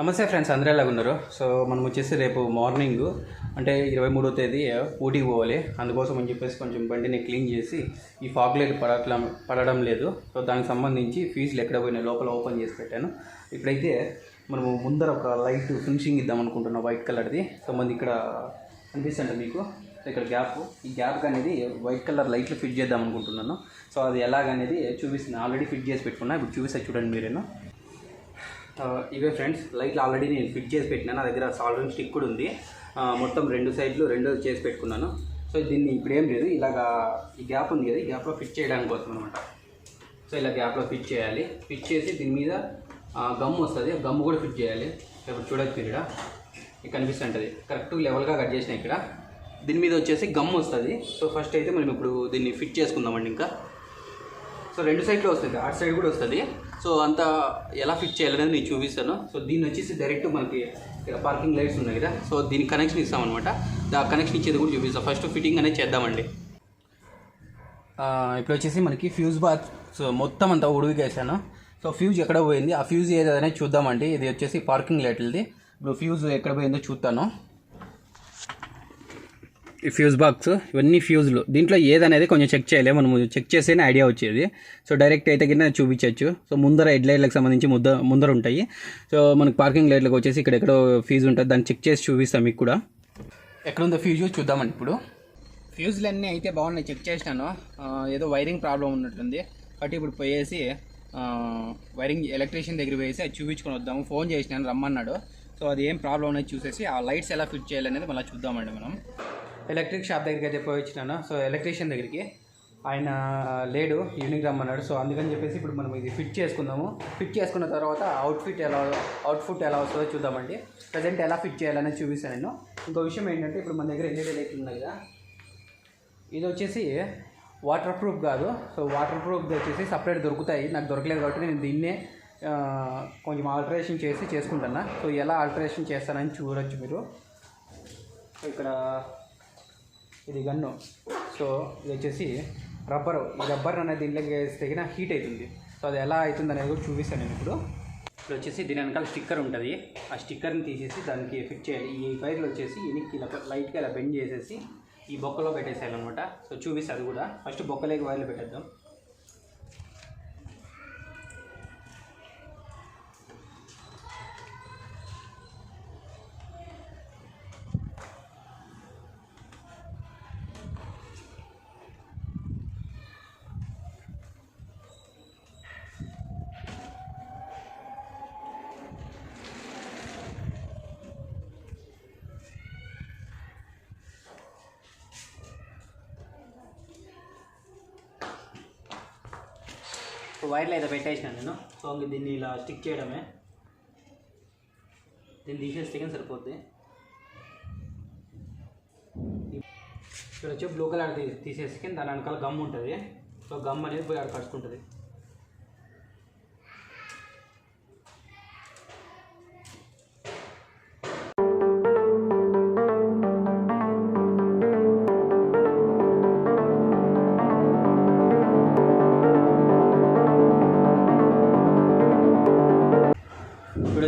నమస్తే ఫ్రెండ్స్ అందరూ ఎలాగ ఉన్నారు సో మనం వచ్చేసి రేపు మార్నింగ్ అంటే ఇరవై మూడో తేదీ ఊటీకి పోవాలి. అందుకోసం అని చెప్పేసి కొంచెం బండిని క్లీన్ చేసి ఈ ఫాగ్ లైట్ పడట్లా పడడం లేదు. సో దానికి సంబంధించి ఫీజులు ఎక్కడ పోయినాయి లోపల ఓపెన్ చేసి పెట్టాను. ఇప్పుడైతే మనము ముందర ఒక లైట్ ఫినిషింగ్ ఇద్దాం అనుకుంటున్నాం వైట్ కలర్ది. సో మంది ఇక్కడ అనిపిస్తుంది మీకు? ఇక్కడ గ్యాప్. ఈ గ్యాప్ అనేది వైట్ కలర్ లైట్లు ఫిట్ చేద్దాం అనుకుంటున్నాను. సో అది ఎలాగనేది చూపిస్తుంది ఆల్రెడీ ఫిట్ చేసి పెట్టుకున్నా. ఇప్పుడు చూపిస్తా చూడండి మీరేను. ఇవే ఫ్రెండ్స్ లైట్లు ఆల్రెడీ నేను ఫిట్ చేసి పెట్టినాను నా దగ్గర సాల్వెంట్ స్టిక్ కూడా ఉంది. మొత్తం రెండు సైడ్లు రెండు చేసి పెట్టుకున్నాను. సో దీన్ని ఇప్పుడు ఏం లేదు ఇలాగా ఈ గ్యాప్ ఉంది కదా ఈ గ్యాప్లో ఫిట్ చేయడానికి కోసం అనమాట సో ఇలా గ్యాప్లో ఫిట్ చేయాలి. ఫిట్ చేసి దీని మీద గమ్ వస్తుంది గమ్ కూడా ఫిట్ చేయాలి. ఇప్పుడు చూడొచ్చు మీరు ఇక్కడ. కనిపిస్తుంటుంది. కరెక్ట్ లెవెల్గా కట్ చేసిన ఇక్కడ. దీని మీద వచ్చేసి గమ్ వస్తుంది. సో ఫస్ట్ అయితే మనం ఇప్పుడు దీన్ని ఫిట్ చేసుకుందామండి ఇంకా. సో రెండు సైడ్లో వస్తుంది అటు సైడ్ కూడా వస్తుంది. సో అంత ఎలా ఫిట్ చేయాలనేది నేను చూపిస్తాను. సో దీన్ని వచ్చేసి డైరెక్ట్ మనకి ఇక్కడ పార్కింగ్ లైట్స్ ఉన్నాయి కదా. సో దీనికి కనెక్షన్ ఇస్తామన్నమాట. ఆ కనెక్షన్ ఇచ్చేది కూడా చూపిస్తాం. ఫస్ట్ ఫిట్టింగ్ అనేది చేద్దామండి. ఇప్పుడు వచ్చేసి మనకి ఫ్యూజ్ బాత్ సో మొత్తం అంతా ఉడికేసాను సో ఫ్యూజ్ ఎక్కడ పోయింది? ఆ ఫ్యూజ్ ఏదైనా చూద్దామండి. ఇది వచ్చేసి పార్కింగ్ లైట్లది ఇప్పుడు ఫ్యూజ్ ఎక్కడ పోయిందో చూస్తాను. ఫ్యూజ్ బాక్స్ ఇవన్నీ ఫ్యూజ్లు దీంట్లో ఏదనేది కొంచెం చెక్ చేయాలి. మనం చెక్ చేస్తేనే ఐడియా వచ్చేది. సో డైరెక్ట్ అయితే కింద చూపించవచ్చు సో ముందర హెడ్ లైట్లకు సంబంధించి ముద్ద ముందర ఉంటాయి. సో మనకి పార్కింగ్ లైట్లకు వచ్చేసి ఇక్కడ ఎక్కడో ఫీజు ఉంటుంది. దాన్ని చెక్ చేసి చూపిస్తాం మీకు కూడా. ఎక్కడుందో ఫ్యూజ్ చూద్దామండి ఇప్పుడు. ఫ్యూజ్లు అన్నీ అయితే బాగున్నాయి. చెక్ చేసినాను. ఏదో వైరింగ్ ప్రాబ్లం ఉన్నట్లుంది బట్ ఇప్పుడు పోయేసి వైరింగ్ ఎలక్ట్రీషియన్ దగ్గర పోయేసి అది చూపించుకొని వద్దాము. ఫోన్ చేసినాను రమ్మన్నాడు. సో అది ఏం ప్రాబ్లం అనేది చూసేసి ఆ లైట్స్ ఎలా ఫిట్ చేయాలనేది మళ్ళీ చూద్దామండి మనం. ఎలక్ట్రిక్ షాప్ దగ్గరికి అయితే పోయి వచ్చినాను. సో ఎలక్ట్రీషియన్ దగ్గరికి. ఆయన లేడు ఈవినింగ్ రమ్మన్నాడు. సో అందుకని చెప్పేసి ఇప్పుడు మనం ఇది ఫిట్ చేసుకుందాము. ఫిట్ చేసుకున్న తర్వాత అవుట్ఫిట్ ఎలా అవుట్ఫుట్ ఎలా వస్తుందో చూద్దామండి. ప్రజెంట్ ఎలా ఫిట్ చేయాలని చూపిస్తాను నేను. ఇంకో విషయం ఏంటంటే ఇప్పుడు మన దగ్గర ఎల్ఈడి లైట్లు ఉన్నాయి కదా. ఇది వచ్చేసి వాటర్ ప్రూఫ్ కాదు. సో వాటర్ ప్రూఫ్ వచ్చేసి సపరేట్ దొరుకుతాయి. నాకు దొరకలేదు కాబట్టి నేను దీన్నే కొంచెం ఆల్టరేషన్ చేసి చేసుకుంటాను సో ఎలా ఆల్టరేషన్ చేస్తానని చూడొచ్చు మీరు. ఇక్కడ ఇది గన్ను. సో ఇది వచ్చేసి రబ్బరు. ఈ రబ్బర్ అనేది దీంట్లోకి వేస్తే హీట్ అవుతుంది. సో అది ఎలా అవుతుంది అనేది కూడా చూపిస్తాను నేను ఇప్పుడు. ఇప్పుడు వచ్చేసి దీని వెనకాల స్టిక్కర్ ఉంటుంది. ఆ స్టిక్కర్ని తీసేసి దానికి ఫిట్ చేయాలి. ఈ వైర్లు వచ్చేసి వెనక్కి ఇలా లైట్గా ఇలా బెండ్ చేసేసి ఈ బొక్కలో పెట్టేసేయాలన్నమాట. సో చూపిస్తే అది కూడా. ఫస్ట్ బొక్కలేకి వైర్లు పెట్టేద్దాం. సో వైర్లు అయితే పెట్టేసిన నేను. సో ఇంక దీన్ని ఇలా స్టిక్ చేయడమే. దీన్ని తీసేస్తే కానీ సరిపోద్ది. ఇక్కడ వచ్చి బ్లూ కలర్ తీసేసి కానీ దాని వెనకాల గమ్ ఉంటుంది. సో గమ్ అనేది పోయి అక్కడ కట్టుకుంటుంది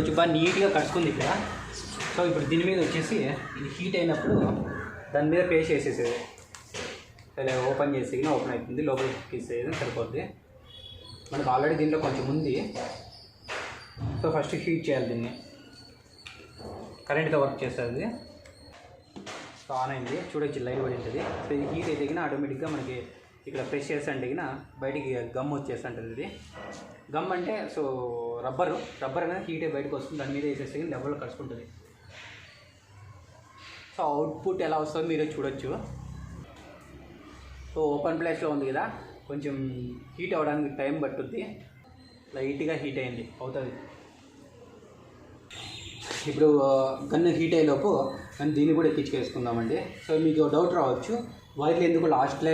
వచ్చి బాగా నీట్గా కట్టుకుంది ఇక్కడ. సో ఇప్పుడు దీని మీద వచ్చేసి ఇది హీట్ అయినప్పుడు దాని మీద పేస్ట్ వేసేసేది సరే ఓపెన్ చేసి ఓపెన్ అవుతుంది లోపలికి తీసేది సరిపోద్ది. మనకు ఆల్రెడీ దీంట్లో కొంచెం ఉంది. సో ఫస్ట్ హీట్ చేయాలి దీన్ని. కరెంట్తో వర్క్ చేస్తుంది. సో ఆన్ అయింది. చూడొచ్చు లైట్ పడి ఉంటుంది. సో ఇది హీట్ అయితే ఆటోమేటిక్గా మనకి ఇక్కడ ప్రెస్ చేస్తే బయటికి గమ్ వచ్చేస్తుంటుంది ఇది. గమ్ అంటే సో రబ్బరు. రబ్బర్ అనేది హీటే బయటకు వస్తుంది. దాని మీద వేసేస్తే గిన కలుసుకుంటుంది. సో అవుట్పుట్ ఎలా వస్తుందో మీరే చూడొచ్చు. సో ఓపెన్ ప్లేస్లో ఉంది కదా. కొంచెం హీట్ అవ్వడానికి టైం పట్టుద్ది. లైట్గా హీట్ అయింది. అవుతుంది. ఇప్పుడు గన్ను హీట్ అయ్యేలోపు మనం దీన్ని కూడా ఎక్కించుకేసుకుందామండి సో మీకు డౌట్ రావచ్చు. వైర్లు ఎందుకు లాస్ట్లో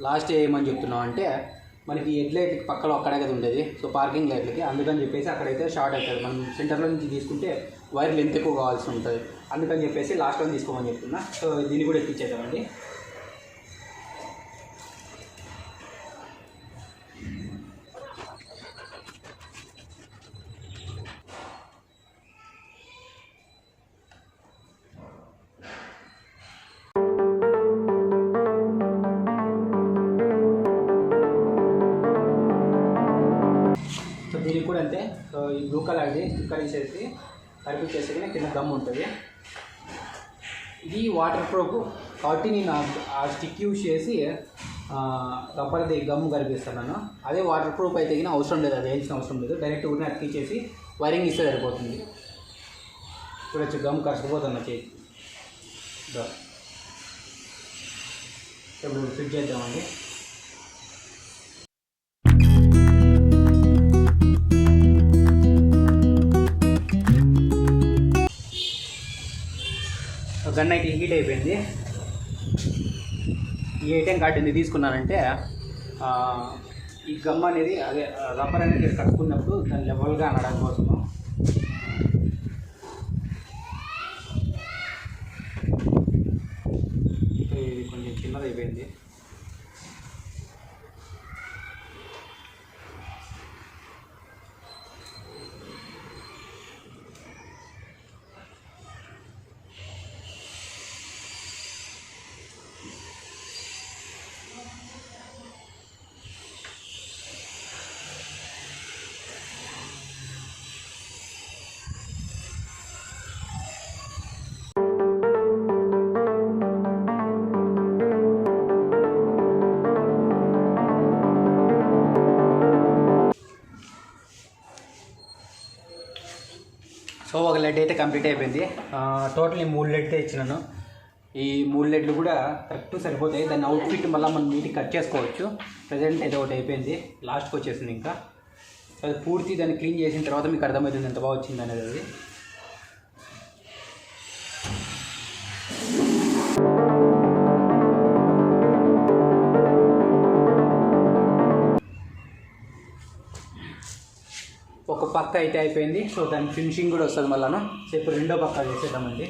లాస్ట్ వేయమని చెప్తున్నాం అంటే మనకి హెడ్ లైట్లకి పక్కలో అక్కడే కదా ఉండేది. సో పార్కింగ్ లైట్లకి. అందుకని చెప్పేసి అక్కడైతే షార్ట్ అవుతుంది మనం సెంటర్లో నుంచి తీసుకుంటే వైర్లు ఎంత ఎక్కువ కావాల్సి ఉంటుంది. అందుకని చెప్పేసి లాస్ట్లో తీసుకోమని చెప్తున్నా. సో దీన్ని కూడా సో దీనికి కూడా అంటే గ్లూ బ్లూ కలర్ది స్టిక్కర్ వేసేసి కనిపించేసి కింద గమ్ ఉంటుంది. ఇది వాటర్ ప్రూఫ్ కాబట్టి నేను ఆ- స్టిక్ యూజ్ చేసి రబ్బర్ది గమ్ కనిపిస్తున్నాను అదే వాటర్ ప్రూఫ్ అయితే కానీ అవసరం లేదు అది వేయించిన అవసరం లేదు. డైరెక్ట్ ఊరిని అతికిచ్చేసి వైరింగ్ ఇస్తే సరిపోతుంది. చూడొచ్చు గమ్ కష్టపోతున్నా చేతి ఇప్పుడు ఫిట్ చేద్దామండి. గన్ అయితే హీట్ అయిపోయింది. ఈ ఏటీఎం కార్డు ఎందుకు తీసుకున్నానంటే ఈ గమ్ అనేది అదే రబ్బర్ అనేది కట్టుకున్నప్పుడు దాని లెవెల్గా అనడం కోసము ఇది కొంచెం చిన్నది అయిపోయింది లెడ్ అయితే కంప్లీట్ అయిపోయింది. టోటల్ ఈ మూడు లెడ్ ఇచ్చినాను. ఈ మూడు లెడ్లు కూడా కరెక్ట్ సరిపోతాయి. దాని అవుట్ఫిట్ మళ్ళీ మనం నీట్గా కట్ చేసుకోవచ్చు. ప్రజెంట్ అయితే ఒకటి అయిపోయింది. లాస్ట్కి వచ్చేసింది ఇంకా. అది పూర్తి దాన్ని క్లీన్ చేసిన తర్వాత మీకు అర్థమవుతుంది ఎంత బాగా వచ్చింది అనేది. అది ఒక పక్క అయితే అయిపోయింది. సో దాని ఫినిషింగ్ కూడా వస్తుంది మళ్ళీ సో ఇప్పుడు రెండో పక్క చేసేద్దామండి.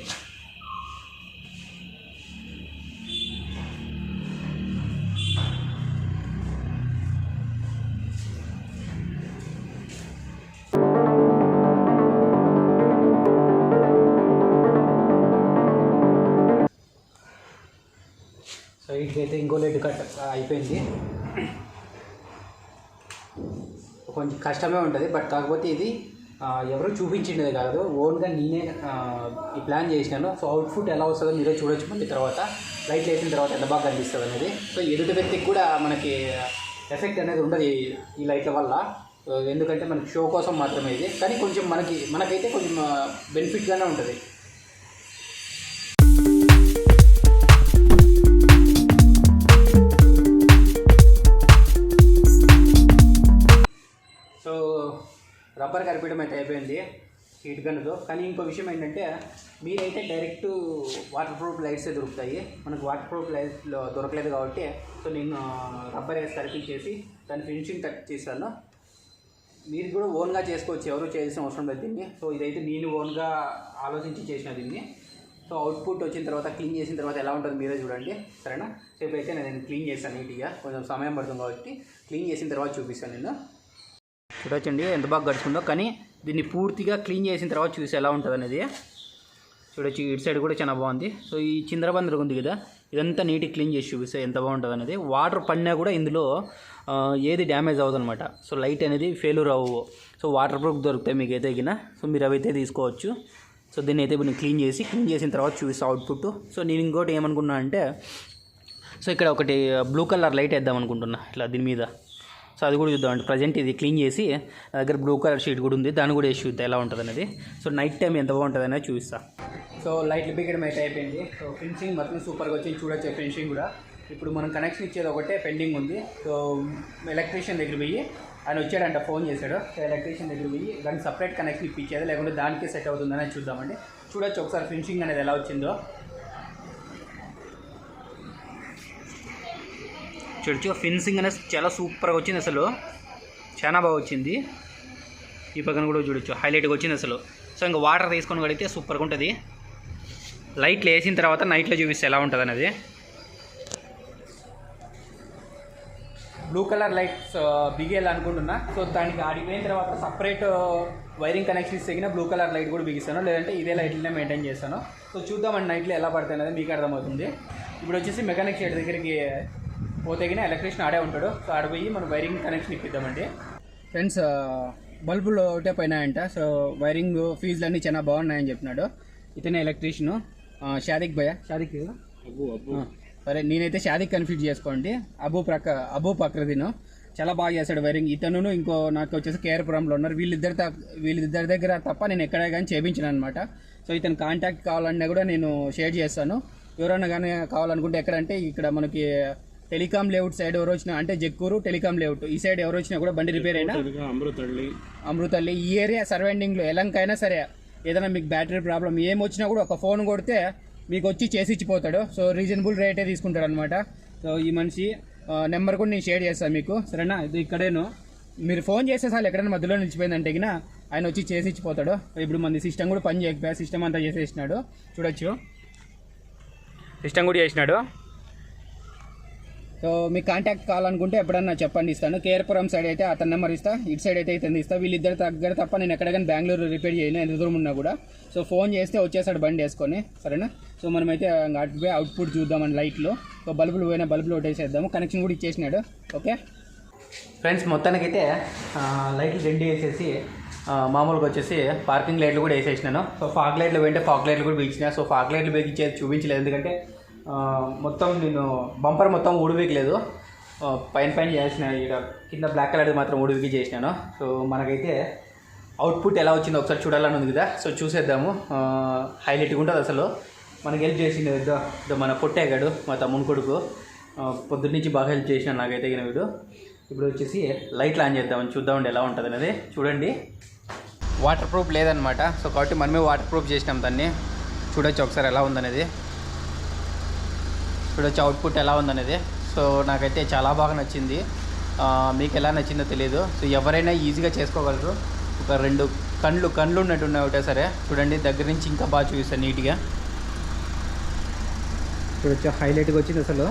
సో ఇట్లయితే ఇంకో లెడ్ కట్ అయిపోయింది. కొంచెం కష్టమే ఉంటుంది. బట్ కాకపోతే ఇది ఎవరు చూపించిండేది కాదు. ఓన్గా నేనే ఈ ప్లాన్ చేసినాను. సో అవుట్ఫుట్ ఎలా వస్తుందో మీరే చూడొచ్చు మళ్ళీ తర్వాత. లైట్ వేసిన తర్వాత ఎంత బాగా కనిపిస్తుంది అనేది. సో ఎదుటి వ్యక్తికి కూడా మనకి ఎఫెక్ట్ అనేది ఉండదు ఈ- లైట్ల వల్ల. ఎందుకంటే మనకి షో కోసం మాత్రమే ఇది. కానీ కొంచెం మనకి మనకైతే కొంచెం బెనిఫిట్గానే ఉంటుంది. రబ్బర్ కరిపేయడం అయితే అయిపోయింది హీట్ గన్తో కానీ ఇంకో విషయం ఏంటంటే మీరైతే డైరెక్ట్ వాటర్ ప్రూఫ్ లైట్స్ దొరుకుతాయి. మనకు వాటర్ ప్రూఫ్ లైట్స్లో దొరకలేదు కాబట్టి సో నేను రబ్బర్ వేసి కరిపించేసి దాని ఫినిషింగ్ కట్ చేశాను. మీరు కూడా ఓన్గా చేసుకోవచ్చు ఎవరు చేయాల్సిన అవసరం లేదు దీన్ని. సో ఇదైతే నేను ఓన్గా ఆలోచించి చేసిన దీన్ని. సో అవుట్పుట్ వచ్చిన తర్వాత క్లీన్ చేసిన తర్వాత ఎలా ఉంటుంది మీరే చూడండి సరేనా? సేపు అయితే నేను క్లీన్ చేశాను నీట్గా కొంచెం సమయం పడుతుంది కాబట్టి క్లీన్ చేసిన తర్వాత చూపిస్తాను నేను. చూడొచ్చండి ఎంత బాగా గడుచుకుందో. కానీ దీన్ని పూర్తిగా క్లీన్ చేసిన తర్వాత చూసి ఎలా ఉంటుంది అనేది. చూడొచ్చు ఇటు సైడ్ కూడా చాలా బాగుంది. సో ఈ చింద్రబందర్ ఉంది కదా ఇదంతా నీట్గా క్లీన్ చేసి చూపిస్తే ఎంత బాగుంటుంది అనేది. వాటర్ పడినా కూడా ఇందులో ఏది డ్యామేజ్ అవ్వదు అనమాట సో లైట్ అనేది ఫెయిల్యూర్ అవ్వవు. సో వాటర్ ప్రూఫ్ దొరుకుతాయి మీకు అయితే గిన. సో మీరు అవైతే తీసుకోవచ్చు. సో దీన్ని అయితే నేను క్లీన్ చేసి క్లీన్ చేసిన తర్వాత చూపిస్తా అవుట్పుట్. సో నేను ఇంకోటి ఏమనుకున్నా అంటే సో ఇక్కడ ఒకటి బ్లూ కలర్ లైట్ వేద్దాం అనుకుంటున్నా ఇట్లా దీని మీద. సో అది కూడా చూద్దాం అంటే ప్రజెంట్ ఇది క్లీన్ చేసి దగ్గర బ్లూ కలర్ షీట్ కూడా ఉంది. దాన్ని కూడా వేసి చూద్దాం ఎలా ఉంటుంది అనేది. సో నైట్ టైం ఎంత బాగుంటుంది అనేది చూపిస్తా సో లైట్లు బిగడం అయితే అయిపోయింది సో ఫినిషింగ్ మొత్తం సూపర్గా వచ్చింది. చూడొచ్చు ఫినిషింగ్ కూడా. ఇప్పుడు మనం కనెక్షన్ ఇచ్చేది ఒకటే పెండింగ్ ఉంది. సో ఎలక్ట్రీషియన్ దగ్గర పోయి ఆయన వచ్చాడంట ఫోన్ చేశాడు. సో ఎలక్ట్రీషియన్ దగ్గర పోయి దానికి సపరేట్ కనెక్షన్ ఇప్పించేది. లేకుంటే దానికే సెట్ అవుతుందని చూద్దామండి. చూడొచ్చు ఒకసారి ఫినిషింగ్ అనేది ఎలా వచ్చిందో. చూడొచ్చు ఫిన్సింగ్ అనేది చాలా సూపర్గా వచ్చింది అసలు. చాలా బాగా వచ్చింది. ఈ పక్కన కూడా చూడొచ్చు హైలైట్గా వచ్చింది అసలు. సో ఇంకా వాటర్ తీసుకొని కడిగితే సూపర్గా ఉంటుంది. లైట్లు వేసిన తర్వాత నైట్లో చూపిస్తే ఎలా ఉంటుంది అనేది. బ్లూ కలర్ లైట్స్ uh, బిగేయాలనుకుంటున్నా సో దానికి ఆడిపోయిన తర్వాత సపరేట్ వైరింగ్ కనెక్షన్ ఇస్తే బ్లూ కలర్ లైట్ కూడా బిగిస్తాను. లేదంటే ఇదే లైట్లనే మెయింటైన్ చేస్తాను. సో చూద్దామండి నైట్లో ఎలా పడతాయి అనేది మీకు అర్థమవుతుంది. ఇప్పుడు వచ్చేసి మెకానిక్ షెడ్ దగ్గరికి పోతే గిన ఎలక్ట్రీషియన్ ఆడే ఉంటాడు. సో ఆడ పోయి మనం వైరింగ్ కనెక్షన్ ఇప్పిద్దామండి. ఫ్రెండ్స్ బల్బులు ఒకటే పోయినాయంట. సో వైరింగ్ ఫీజులు అన్నీ చాలా బాగున్నాయని చెప్పినాడు. ఇతనే ఎలక్ట్రీషియన్. షాదిక్ భయ షాదిక్ సరే నేనైతే షాదిక్ కన్ఫ్యూజ్ చేసుకోండి. అబూ ప్రక్క అబూ ప్రకృతిను. చాలా బాగా చేస్తాడు వైరింగ్. ఇతను ఇంకో నాకు వచ్చేసి కేరపురంలో ఉన్నారు. వీళ్ళిద్దరి త- వీళ్ళిద్దరి దగ్గర తప్ప నేను ఎక్కడ కానీ చేయించాను అనమాట సో ఇతను కాంటాక్ట్ కావాలన్నా కూడా నేను షేర్ చేస్తాను. ఎవరన్నా కానీ కావాలనుకుంటే ఎక్కడంటే ఇక్కడ మనకి టెలికాం లేఅవుట్ సైడ్ ఎవరు వచ్చినా అంటే జక్కూరు టెలికాం లేఅవుట్. ఈ సైడ్ ఎవరు వచ్చినా కూడా బండి రిపేర్ అయినా? అమృతల్లి. అమృతల్లి. ఈ ఏరియా సరౌండింగ్లో ఎలంకైనా సరే ఏదైనా మీకు బ్యాటరీ ప్రాబ్లం ఏం వచ్చినా కూడా ఒక ఫోన్ కొడితే మీకు వచ్చి చేసి ఇచ్చిపోతాడు. సో రీజనబుల్ రేటే తీసుకుంటాడు అనమాట సో ఈ మనిషి నెంబర్ కూడా నేను షేర్ చేస్తాను మీకు. సరేనా? ఇది ఇక్కడేను. మీరు ఫోన్ చేసే సార్లు ఎక్కడైనా మధ్యలో నిలిచిపోయిందంటే గిన ఆయన వచ్చి చేసి ఇచ్చిపోతాడు. ఇప్పుడు మన సిస్టమ్ కూడా పని చేయకపోయా సిస్టమ్ అంతా చేసేసినాడు. చూడొచ్చు. సిస్టమ్ కూడా చేసినాడు. సో మీకు కాంటాక్ట్ కావాలనుకుంటే ఎప్పుడన్నా చెప్పండి ఇస్తాను. కేర్పురం సైడ్ అయితే అతని నెంబర్ ఇస్తా. ఇటు సైడ్ అయితే ఇతను ఇస్తా. వీళ్ళిద్దరు దగ్గర తప్ప నేను ఎక్కడైనా బెంగళూరు రిపేర్ చేయను ఎంత దూరం ఉన్నా కూడా. సో ఫోన్ చేస్తే వచ్చేసాడు బండి వేసుకొని సరేనా? సో మనమైతే అటుపోయి అవుట్పుట్ చూద్దామని లైట్లో సో బల్బులు పోయిన బల్బులు ఒకటేసేద్దాము కనెక్షన్ కూడా ఇచ్చేసినాడు. ఓకే? ఫ్రెండ్స్ మొత్తానికైతే లైట్లు రెండు వేసేసి మామూలుగా వచ్చేసి పార్కింగ్ లైట్లు కూడా వేసేసినాను. సో ఫాగ్ లైట్లు పోయింటే ఫాగ్ లైట్లు కూడా బిగించిన సో ఫాగ్ లైట్లు బిగించేది చూపించలేదు. ఎందుకంటే మొత్తం నేను బంపర్ మొత్తం ఊడివికలేదు. పైన పైన చేసిన ఇక్కడ కింద బ్లాక్ కలర్ మాత్రం ఊడివికి చేసినాను. సో మనకైతే అవుట్పుట్ ఎలా వచ్చిందో ఒకసారి చూడాలని ఉంది కదా. సో చూసేద్దాము. హైలైట్గా ఉంటుంది అసలు. మనకి హెల్ప్ చేసింది ఇదో మన పొట్టేగాడు మా తమ్ముని కొడుకు. పొద్దున్నుంచి పొద్దున్న నుంచి బాగా హెల్ప్ చేసిన నాకైతే గిన వీడు. ఇప్పుడు వచ్చేసి లైట్లు ఆన్ చేద్దామని చూద్దామండి ఎలా ఉంటుంది అనేది. చూడండి. వాటర్ ప్రూఫ్ లేదనమాట సో కాబట్టి మనమే వాటర్ ప్రూఫ్ చేసినాం దాన్ని. చూడొచ్చు ఒకసారి ఎలా ఉందనేది. చూడొచ్చు అవుట్పుట్ ఎలా ఉందనేది. సో నాకైతే చాలా బాగా నచ్చింది. మీకు ఎలా నచ్చిందో తెలియదు సో ఎవరైనా ఈజీగా చేసుకోగలరు. ఒక రెండు కండ్లు కండ్లు ఉన్నట్టు ఉన్నాయి ఒకటే సరే. చూడండి దగ్గర నుంచి ఇంకా బాగా చూపిస్తాను నీట్గా. చూడొచ్చు హైలైట్గా వచ్చింది అసలు.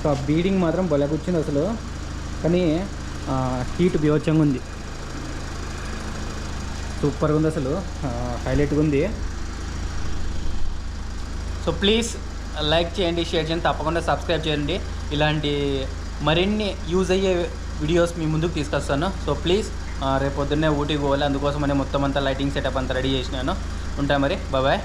సో ఆ బీడింగ్ మాత్రం భలే కూర్చుంది అసలు. కానీ హీట్ బీవచ్చంగా ఉంది. సూపర్గా ఉంది అసలు. హైలైట్గా ఉంది. సో ప్లీజ్ లైక్ చేయండి షేర్ చేయండి తప్పకుండా సబ్స్క్రైబ్ చేయండి. ఇలాంటి మరిన్ని యూజ్ అయ్యే వీడియోస్ మీ ముందుకు తీసుకొస్తాను. సో ప్లీజ్ రేపు పొద్దున్నే ఊటీకి పోవాలి. అందుకోసమనే మొత్తం అంతా లైటింగ్ సెటప్ అంతా రెడీ చేసినాను. ఉంటా మరి బాయ్.